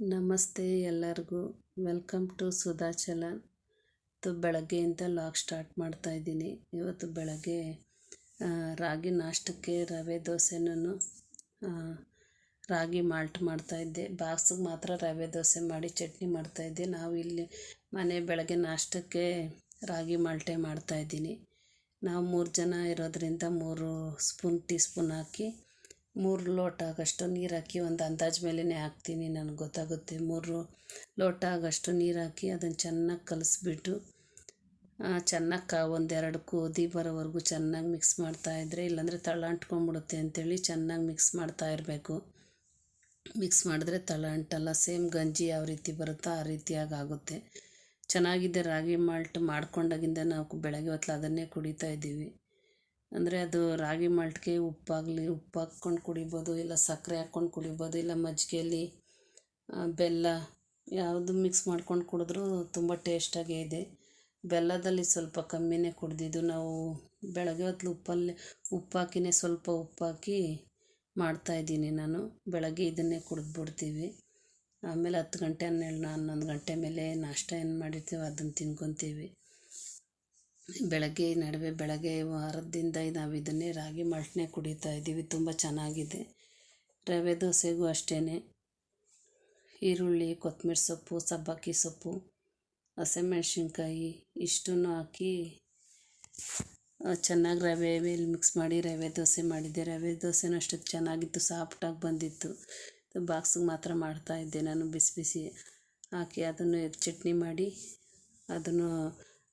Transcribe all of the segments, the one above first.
ನಮಸ್ತೆ ಎಲ್ಲರಿಗೂ. Welcome to Sudha ಇವತ್ತು ಬೆಳಗ್ಗೆಯಿಂದ ಲಾಗ್ ಸ್ಟಾರ್ಟ್ ಮಾಡ್ತಾ ಇದ್ದೀನಿ. ಇವತ್ತು ಬೆಳಗ್ಗೆ ರಾಗಿ ನಾಷ್ಟಕ್ಕೆ ರವೆ ದೋಸೆನೂ ರಾಗಿ ಮಾಲ್ಟ್ ಮಾಡ್ತಾಯಿದ್ದೆ ಬಾಕ್ಸಿಗೆ ಮಾತ್ರ ರವೆ ದೋಸೆ ಮಾಡಿ ಚಟ್ನಿ ಮಾಡ್ತಾಯಿದ್ದೆ ನಾವು ಇಲ್ಲಿ ಮನೆ ಬೆಳಗ್ಗೆ ನಾಷ್ಟಕ್ಕೆ ರಾಗಿ ಮಾಲ್ಟೇ ಮಾಡ್ತಾಯಿದ್ದೀನಿ ನಾವು ಮೂರು ಜನ ಇರೋದರಿಂದ ಮೂರು ಸ್ಪೂನ್ ಟೀ ಸ್ಪೂನ್ ಹಾಕಿ ಮೂರು ಲೋಟ ಆಗಷ್ಟು ನೀರು ಹಾಕಿ ಒಂದು ಅಂದಾಜು ಮೇಲೇ ಹಾಕ್ತೀನಿ, ನನಗೆ ಗೊತ್ತಾಗುತ್ತೆ. ಮೂರು ಲೋಟ ಆಗಷ್ಟು ನೀರು ಹಾಕಿ ಅದನ್ನು ಚೆನ್ನಾಗಿ ಕಲಿಸ್ಬಿಟ್ಟು ಚೆನ್ನಾಗಿ ಒಂದೆರಡು ಕುದಿ ಬರೋವರೆಗೂ ಚೆನ್ನಾಗಿ ಮಿಕ್ಸ್ ಮಾಡ್ತಾಯಿದ್ರೆ ಇಲ್ಲಾಂದರೆ ತಳ ಅಂಟ್ಕೊಂಬಿಡುತ್ತೆ ಅಂಥೇಳಿ ಚೆನ್ನಾಗಿ ಮಿಕ್ಸ್ ಮಾಡ್ತಾ ಇರಬೇಕು. ಮಿಕ್ಸ್ ಮಾಡಿದ್ರೆ ತಳ ಅಂಟಲ್ಲ ಸೇಮ್ ಗಂಜಿ ಯಾವ ರೀತಿ ಬರುತ್ತೋ ಆ ರೀತಿಯಾಗಿ ಆಗುತ್ತೆ. ಚೆನ್ನಾಗಿದೆ ರಾಗಿ ಮಾಲ್ಟ್ ಮಾಡ್ಕೊಂಡಾಗಿಂದ ನಾವು ಬೆಳಗ್ಗೆ ಹೊತ್ತು ಅದನ್ನೇ ಕುಡಿತಾ ಇದ್ದೀವಿ. ಅಂದರೆ ಅದು ರಾಗಿ ಮಾಲ್ಟ್ಗೆ ಉಪ್ಪಾಗಲಿ, ಉಪ್ಪು ಹಾಕ್ಕೊಂಡು ಕುಡಿಬೋದು, ಇಲ್ಲ ಸಕ್ಕರೆ ಹಾಕ್ಕೊಂಡು ಕುಡಿಬೋದು, ಇಲ್ಲ ಮಜ್ಜಿಗೆಯಲ್ಲಿ ಬೆಲ್ಲ ಯಾವುದು ಮಿಕ್ಸ್ ಮಾಡ್ಕೊಂಡು ಕುಡಿದ್ರೂ ತುಂಬ ಟೇಸ್ಟಾಗೇ ಇದೆ. ಬೆಲ್ಲದಲ್ಲಿ ಸ್ವಲ್ಪ ಕಮ್ಮಿನೇ ಕುಡಿದಿದ್ದು ನಾವು ಬೆಳಗ್ಗೆ ಹೊತ್ತು ಉಪ್ಪಲ್ಲಿ ಉಪ್ಪು ಸ್ವಲ್ಪ ಉಪ್ಪು ಹಾಕಿ ಮಾಡ್ತಾಯಿದ್ದೀನಿ ನಾನು. ಬೆಳಗ್ಗೆ ಇದನ್ನೇ ಕುಡಿದ್ಬಿಡ್ತೀವಿ. ಆಮೇಲೆ ಹತ್ತು ಗಂಟೆ ಹನ್ನೆರಡು ಹನ್ನೊಂದು ಗಂಟೆ ಮೇಲೆ ನಾಷ್ಟ ಏನು ಮಾಡಿರ್ತೀವಿ ಅದನ್ನು ತಿನ್ಕೊತೀವಿ. ಬೆಳಗ್ಗೆ, ನಡುವೆ ಬೆಳಗ್ಗೆ ವಾರದಿಂದ ನಾವು ಇದನ್ನೇ ರಾಗಿ ಮಾಲ್ಟ್ನೇ ಕುಡಿತಾ ಇದ್ದೀವಿ. ತುಂಬ ಚೆನ್ನಾಗಿದೆ. ರವೆ ದೋಸೆಗೂ ಅಷ್ಟೇ ಈರುಳ್ಳಿ ಕೊತ್ತಂಬರಿ ಸೊಪ್ಪು, ಸಬ್ಬಕ್ಕಿ ಸೊಪ್ಪು ಹಸಿಮೆಣ್ಸಿನ್ಕಾಯಿ ಇಷ್ಟನ್ನು ಹಾಕಿ ಚೆನ್ನಾಗಿ ರವೆ ಮೇಲೆ ಮಿಕ್ಸ್ ಮಾಡಿ ರವೆ ದೋಸೆ ಮಾಡಿದ್ದೆ. ರವೆ ದೋಸೆನೂ ಅಷ್ಟು ಚೆನ್ನಾಗಿತ್ತು ಸಾಫ್ಟಾಗಿ ಬಂದಿತ್ತು. ಬಾಕ್ಸಿಗೆ ಮಾತ್ರ ಮಾಡ್ತಾಯಿದ್ದೆ ನಾನು. ಬಿಸಿ ಬಿಸಿ ಹಾಕಿ ಅದನ್ನು ಚಟ್ನಿ ಮಾಡಿ ಅದನ್ನು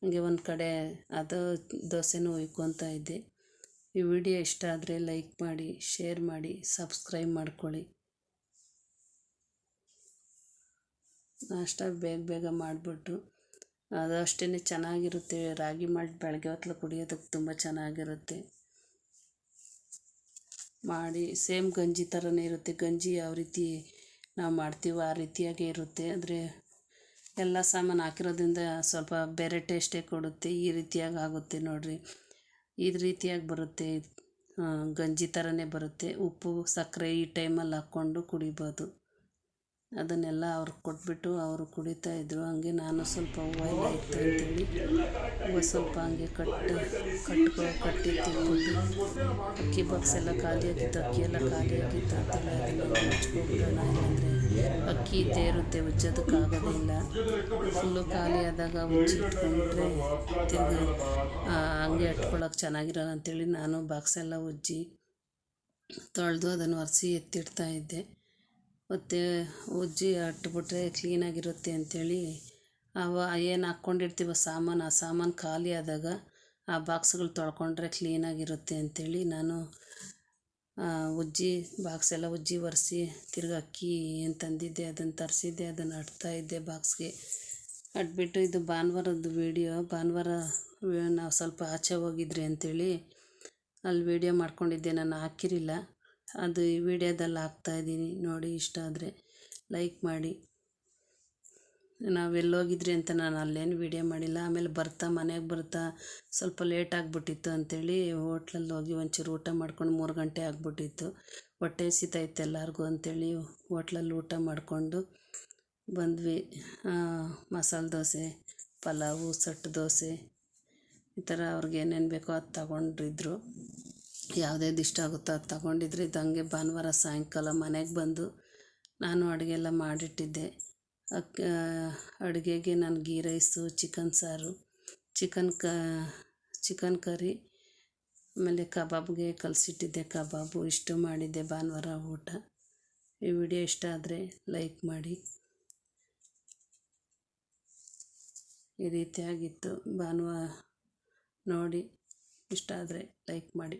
ಹಂಗೆ ಒಂದು ಕಡೆ ಅದು ದೋಸೆನೂ ಹುಯ್ಕೊತಾ ಇದ್ದೆ. ಈ ವಿಡಿಯೋ ಇಷ್ಟ ಆದರೆ ಲೈಕ್ ಮಾಡಿ, ಶೇರ್ ಮಾಡಿ, ಸಬ್ಸ್ಕ್ರೈಬ್ ಮಾಡ್ಕೊಳ್ಳಿ. ನಾಷ್ಟ ಬೇಗ ಬೇಗ ಮಾಡಿಬಿಟ್ಟು ಅದು ಅಷ್ಟೇ ಚೆನ್ನಾಗಿರುತ್ತೆ. ರಾಗಿ ಮಾಡಿ ಬೆಳಗ್ಗೆ ಹೊತ್ತಲು ಕುಡಿಯೋದಕ್ಕೆ ತುಂಬ ಚೆನ್ನಾಗಿರುತ್ತೆ. ಮಾಡಿ, ಸೇಮ್ ಗಂಜಿ ಥರನೇ ಇರುತ್ತೆ. ಗಂಜಿ ಯಾವ ರೀತಿ ನಾವು ಮಾಡ್ತೀವೋ ಆ ರೀತಿಯಾಗೇ ಇರುತ್ತೆ. ಆದರೆ ಎಲ್ಲ ಸಾಮಾನು ಹಾಕಿರೋದ್ರಿಂದ ಸ್ವಲ್ಪ ಬೇರೆ ಟೇಸ್ಟೇ ಕೊಡುತ್ತೆ. ಈ ರೀತಿಯಾಗಿ ಆಗುತ್ತೆ ನೋಡಿರಿ. ಈ ರೀತಿಯಾಗಿ ಬರುತ್ತೆ. ಗಂಜಿ ಥರನೇ ಬರುತ್ತೆ. ಉಪ್ಪು, ಸಕ್ಕರೆ ಈ ಟೈಮಲ್ಲಿ ಹಾಕ್ಕೊಂಡು ಕುಡಿಬೋದು. ಅದನ್ನೆಲ್ಲ ಅವ್ರಿಗೆ ಕೊಟ್ಬಿಟ್ಟು ಅವರು ಕುಡಿತಾ ಇದ್ದರು ಹಂಗೆ ನಾನು ಸ್ವಲ್ಪ ಹೂವು ಇತ್ತು ಅಂತೇಳಿ ಹೂವು ಸ್ವಲ್ಪ ಹಂಗೆ ಕಟ್ಟು ಕಟ್ಕೊ, ಕಟ್ಟಿ ತಿಂದ್ಬಿಟ್ಟು ಅಕ್ಕಿ ಬಾಕ್ಸ್ ಎಲ್ಲ ಖಾಲಿಯಾಗಿತ್ತು, ಅಕ್ಕಿ ಎಲ್ಲ ಖಾಲಿಯಾಗಿತ್ತು. ಅಂತೆಲ್ಲ ಅದನ್ನೆಲ್ಲ ಹಚ್ಕೊಬಿಡೋಣ ಇಲ್ಲಾಂದರೆ ಅಕ್ಕಿ ಇರುತ್ತೆ ಉಜ್ಜೋದಕ್ಕಾಗೋದೇ ಇಲ್ಲ. ಫುಲ್ಲು ಖಾಲಿ ಆದಾಗ ಉಜ್ಜಿ ಇಟ್ಕೊಂಡ್ರೆ ಹಂಗೆ ಇಟ್ಕೊಳ್ಳೋಕೆ ಚೆನ್ನಾಗಿರೋಲ್ಲ ಅಂಥೇಳಿ ನಾನು ಬಾಕ್ಸ್ ಎಲ್ಲ ಉಜ್ಜಿ ತೊಳೆದು ಅದನ್ನು ಒರೆಸಿ ಎತ್ತಿಡ್ತಾ ಇದ್ದೆ. ಮತ್ತು ಉಜ್ಜಿ ಅಟ್ಬಿಟ್ರೆ ಕ್ಲೀನಾಗಿರುತ್ತೆ ಅಂಥೇಳಿ ಅವ ಏನು ಹಾಕ್ಕೊಂಡಿರ್ತೀವೋ ಸಾಮಾನು, ಆ ಸಾಮಾನು ಖಾಲಿ ಆದಾಗ ಆ ಬಾಕ್ಸ್ಗಳು ತೊಳ್ಕೊಂಡ್ರೆ ಕ್ಲೀನಾಗಿರುತ್ತೆ ಅಂಥೇಳಿ ನಾನು ಉಜ್ಜಿ ಬಾಕ್ಸ್ ಎಲ್ಲ ಉಜ್ಜಿ ಒರೆಸಿ ತಿರ್ಗಿ ಅಕ್ಕಿ ಏನು ತಂದಿದ್ದೆ ಅದನ್ನು ತರಿಸಿದ್ದೆ ಅದನ್ನು ಅಟ್ತಾಯಿದ್ದೆ ಬಾಕ್ಸ್ಗೆ. ಅಟ್ಬಿಟ್ಟು ಇದು ಭಾನುವಾರದ್ದು ವೀಡಿಯೋ, ಭಾನುವಾರ ನಾವು ಸ್ವಲ್ಪ ಆಚೆ ಹೋಗಿದ್ರಿ ಅಂಥೇಳಿ ಅಲ್ಲಿ ವೀಡಿಯೋ ಮಾಡ್ಕೊಂಡಿದ್ದೆ, ನಾನು ಹಾಕಿರಲಿಲ್ಲ. ಅದು ಈ ವಿಡಿಯೋದಲ್ಲಿ ಹಾಕ್ತಾಯಿದ್ದೀನಿ ನೋಡಿ, ಇಷ್ಟ ಆದರೆ ಲೈಕ್ ಮಾಡಿ. ನಾವು ಎಲ್ಲೋಗಿದ್ರಿ ಅಂತ ನಾನು ಅಲ್ಲೇನು ವೀಡಿಯೋ ಮಾಡಿಲ್ಲ. ಆಮೇಲೆ ಬರ್ತಾ, ಮನೆಗೆ ಬರ್ತಾ ಸ್ವಲ್ಪ ಲೇಟ್ ಆಗಿಬಿಟ್ಟಿತ್ತು ಅಂಥೇಳಿ ಹೋಟ್ಲಲ್ಲಿ ಹೋಗಿ ಒಂಚೂರು ಊಟ ಮಾಡ್ಕೊಂಡು ಮೂರು ಗಂಟೆ ಆಗಿಬಿಟ್ಟಿತ್ತು. ಹೊಟ್ಟೆ ಹಸಿತೈತೆ ಎಲ್ಲರಿಗೂ ಅಂಥೇಳಿ ಹೋಟ್ಲಲ್ಲಿ ಊಟ ಮಾಡಿಕೊಂಡು ಬಂದ್ವಿ. ಮಸಾಲೆ ದೋಸೆ, ಪಲಾವು, ಸಟ್ಟು ದೋಸೆ ಈ ಥರ ಅವ್ರಿಗೆ ಏನೇನು ಬೇಕೋ ಅದು ತಗೊಂಡಿದ್ರು. ಯಾವುದ್ಯಾವ್ದು ಇಷ್ಟ ಆಗುತ್ತೋ ಅದು ತಗೊಂಡಿದ್ರೆ ಇದು ಹಂಗೆ ಭಾನುವಾರ ಸಾಯಂಕಾಲ ಮನೆಗೆ ಬಂದು ನಾನು ಅಡುಗೆ ಎಲ್ಲ ಮಾಡಿಟ್ಟಿದ್ದೆ. ಅಕ್ಕ ಅಡುಗೆಗೆ ನಾನು ಗೀ ರೈಸು, ಚಿಕನ್ ಸಾರು, ಚಿಕನ್ ಕ, ಚಿಕನ್ ಕರಿ, ಆಮೇಲೆ ಕಬಾಬ್ಗೆ ಕಲಿಸಿಟ್ಟಿದ್ದೆ ಕಬಾಬು. ಇಷ್ಟು ಮಾಡಿದ್ದೆ ಭಾನುವಾರ ಊಟ. ಈ ವಿಡಿಯೋ ಇಷ್ಟ ಆದರೆ ಲೈಕ್ ಮಾಡಿ. ಈ ರೀತಿಯಾಗಿತ್ತು. ಭಾನುವಾರ ನೋಡಿ ಇಷ್ಟ ಆದರೆ ಲೈಕ್ ಮಾಡಿ.